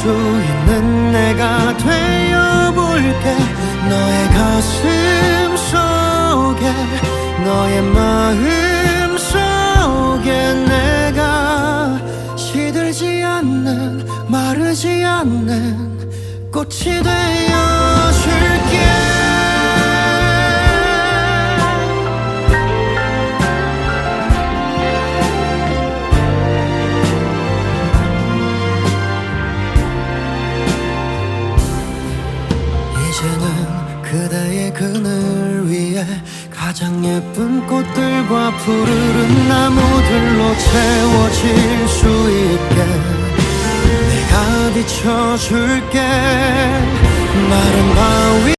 수 있는 내가 되어볼게. 너의 가슴 속에 너의 마음 속에 내가 시들지 않는 마르지 않는 꽃이 되어줄 이제는 그대의 그늘 위에 가장 예쁜 꽃들과 푸르른 나무들로 채워질 수 있게 내가 비춰줄게